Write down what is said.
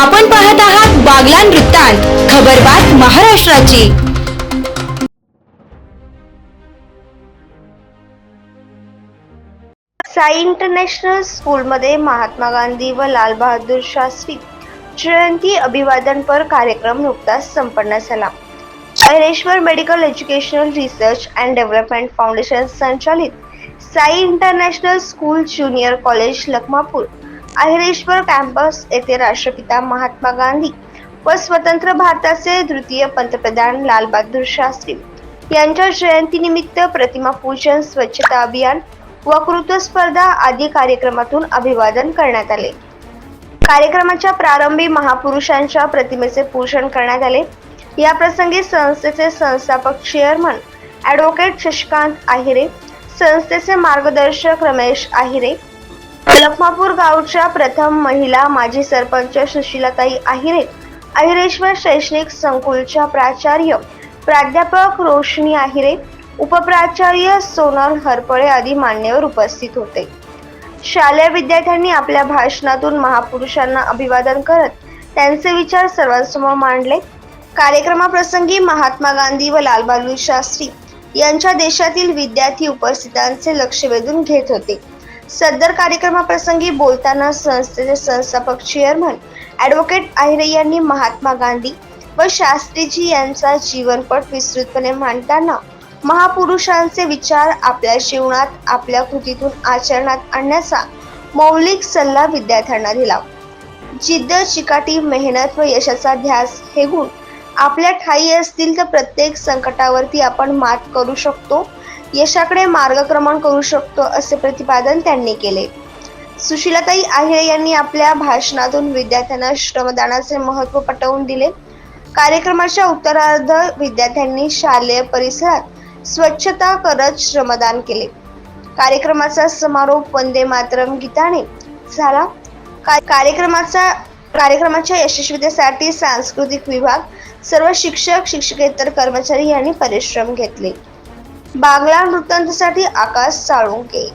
आपण पाहत आहात बागलान वृत्तांत खबरबात महाराष्ट्राची. साई इंटरनॅशनल स्कूलमध्ये महात्मा गांधी व लाल बहादूर शास्त्री जयंती अभिवादनपर कार्यक्रम नुकताच संपन्न झाला. Ahireshwar medical educational research and development foundation संचालित Sai international school junior college Lakhmapur Ahireshwar campus येथे राष्ट्रपिता महात्मा गांधी व स्वतंत्र भारताचे द्वितीय पंतप्रधान लालबहादूर शास्त्री यांच्या जयंतीनिमित्त प्रतिमा पूजन स्वच्छता अभियान वक्तृत्व स्पर्धा आदी कार्यक्रमातून अभिवादन करण्यात आले. कार्यक्रमाच्या प्रारंभी महापुरुषांच्या प्रतिमेचे पूजन करण्यात आले. या प्रसंगी संस्थेचे संस्थापक चेअरमन ॲडव्होकेट शशिकांत आहिरे संस्थेचे मार्गदर्शक रमेश आहिरे लखमापूर गावच्या प्रथम महिला माजी सरपंच सुशीलाताई आहिरे अहिरेश्वर शैक्षणिक संकुलच्या प्राचार्य प्राध्यापक रोशनी आहिरे उपप्राचार्य सोनल हरपळे आदी मान्यवर उपस्थित होते. शालेय विद्यार्थ्यांनी आपल्या भाषणातून महापुरुषांना अभिवादन करत त्यांचे विचार सर्वांसमोर मांडले. कार्यक्रमाप्रसंगी महात्मा गांधी व लालबहादूर शास्त्री यांच्या देशातील विद्यार्थी उपस्थितांचे लक्ष वेधून घेत होते. सदर कार्यक्रमाप्रसंगी बोलताना संस्थेचे संस्थापक चेअरमन ॲडव्होकेट आहिरे यांनी महात्मा गांधी व शास्त्रीजी यांचा जीवनपट विस्तृतपणे मांडताना महापुरुषांचे विचार आपल्या जीवनात आपल्या कृतीतून आचरणात आणण्याचा मौलिक सल्ला विद्यार्थ्यांना दिला. जिद्द चिकाटी मेहनत व यशाचा ध्यास हे गुण आपल्या ठाई असतील तर प्रत्येक संकटावरती आपण मात करू शकतो. यशाकडे मार्गक्रमण करू शकतो असे प्रतिपादन त्यांनी केले. सुशीलाताई आहिरे यांनी आपल्या भाषणातून विद्यार्थ्यांना श्रमदानाचे महत्त्व पटवून दिले. कार्यक्रमाच्या उत्तरार्ध विद्यार्थ्यांनी शालेय परिसरात स्वच्छता करत श्रमदान केले. कार्यक्रमाचा समारोप वंदे मातरम गीताने झाला. का- कार्यक्रमाचा कार्यक्रमाच्या यशस्वीतेसाठी सांस्कृतिक विभाग सर्व शिक्षक शिक्षकेतर कर्मचारी यांनी परिश्रम घेतले. बागला वृत्तांतसाठी आकाश साळुंके